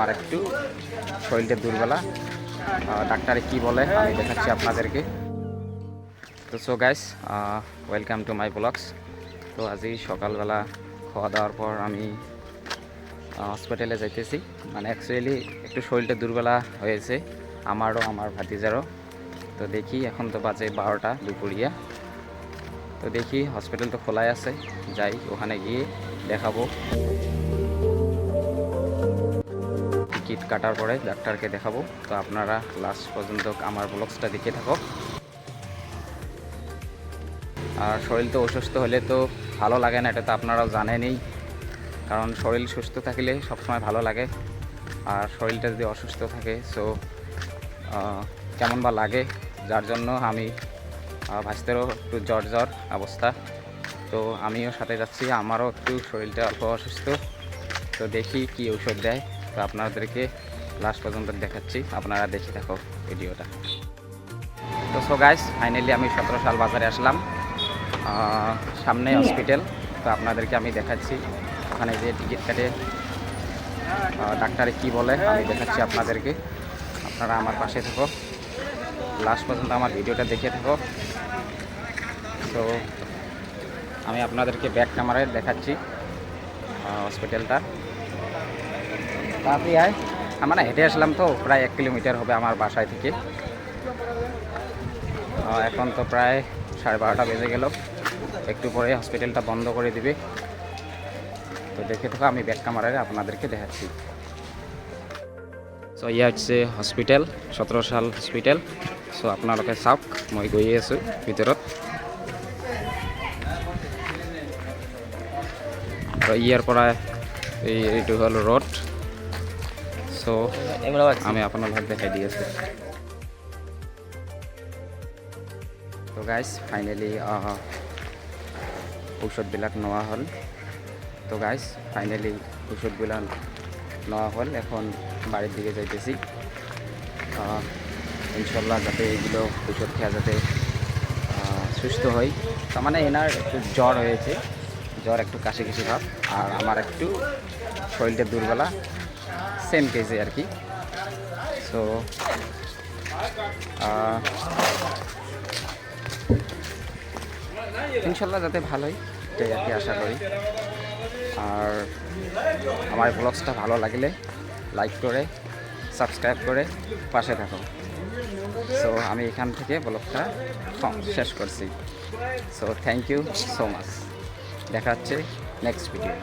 আমার একটু শরীরটা দুর্বলা। ডাক্তারে কি বলে আমি দেখাচ্ছি আপনাদেরকে। তো so guys welcome to my blogs তো আজি সকালবেলা খাওয়া দাওয়ার পর আমি হসপিটালে যাইতেছি। মানে অ্যাকচুয়ালি একটু শরীরটা দুর্বলা হয়েছে, আমারও, আমার ভাতিজারও। তো দেখি এখন তো বাজে বারোটা দুপুরিয়া। তো দেখি হসপিটাল তো খোলাই আছে, যাই ওখানে গিয়ে দেখাবো। টিকিট কাটার পরে ডাক্তারকে দেখাবো। তো আপনারা লাস্ট পর্যন্ত আমার ব্লগসটা দেখে থাকো। আর শরীর তো অসুস্থ হলে তো ভালো লাগে না, এটা তো আপনারাও জানেনই। কারণ শরীর সুস্থ থাকলে সবসময় ভালো লাগে। আর শরীরটা যদি অসুস্থ থাকে সো কেমন বা লাগে, যার জন্য আমি ভাস্তেরও একটু জ্বর জ্বর অবস্থা। তো আমিও সাথে যাচ্ছি, আমারও একটু শরীরটা অল্প অসুস্থ। তো দেখি কি ঔষধ দেয়। তো আপনাদেরকে লাস্ট পর্যন্ত দেখাচ্ছি। আপনারা দেখে থাকো ভিডিওটা। তো সো গাইস ফাইনালি আমি সতেরো সাল বাজারে আসলাম। সামনে হসপিটাল তো আপনাদেরকে আমি দেখাচ্ছি। ওখানে যে টিকিট কাটে ডাক্তারে কি বলে, আমি দেখাচ্ছি আপনাদেরকে। আপনারা আমার পাশে থাকো। লাস্ট পর্যন্ত আমার ভিডিওটা দেখে থাকো। তো আমি আপনাদেরকে ব্যাক ক্যামেরায় দেখাচ্ছি হসপিটালটা তাড়াতাড়ি আয়। আমার না হেঁটে আসলাম তো, প্রায় এক কিলোমিটার হবে আমার বাসায় থেকে। এখন তো প্রায় সাড়ে বারোটা বেজে গেল। একটু পরে হসপিটালটা বন্ধ করে দিবে। তো দেখে থাকো, আমি ব্যাক ক্যামেরায় আপনাদেরকে দেখাচ্ছি। চ' ইয়া হৈছে হস্পিটেল সোতৰ চাল হস্পিটেল। চ' আপোনালোকে চাওক মই গৈয়ে আছোঁ ভিতৰত। আৰু ইয়াৰ পৰা এই এইটো হ'ল ৰোড চ' আমি আপোনালোকক দেখাই দি আছোঁ তো গাইজ ফাইনেলি ঔষধবিলাক নোৱা হ'ল। তো গাইজ ফাইনেলি ঔষধবিলাক নেওয়া হল। এখন বাড়ির দিকে যাইতেছি। ইনশাল্লাহ যাতে এগুলো ঔষধ খেয়া যাতে সুস্থ হই তার মানে এনার একটু জ্বর হয়েছে জ্বর একটু কাশি কাশি ভাব আর আমার একটু শরীরটা দুর্বলা সেম কেসে আর কি। সো ইনশাল্লাহ যাতে ভালোই, এটাই আর কি আশা করি। আর আমার ব্লগসটা ভালো লাগলে লাইক করে সাবস্ক্রাইব করে পাশে থাকো। সো আমি এখান থেকে ব্লগটা শেষ করছি। So thank you so much দেখা হচ্ছে নেক্সট ভিডিও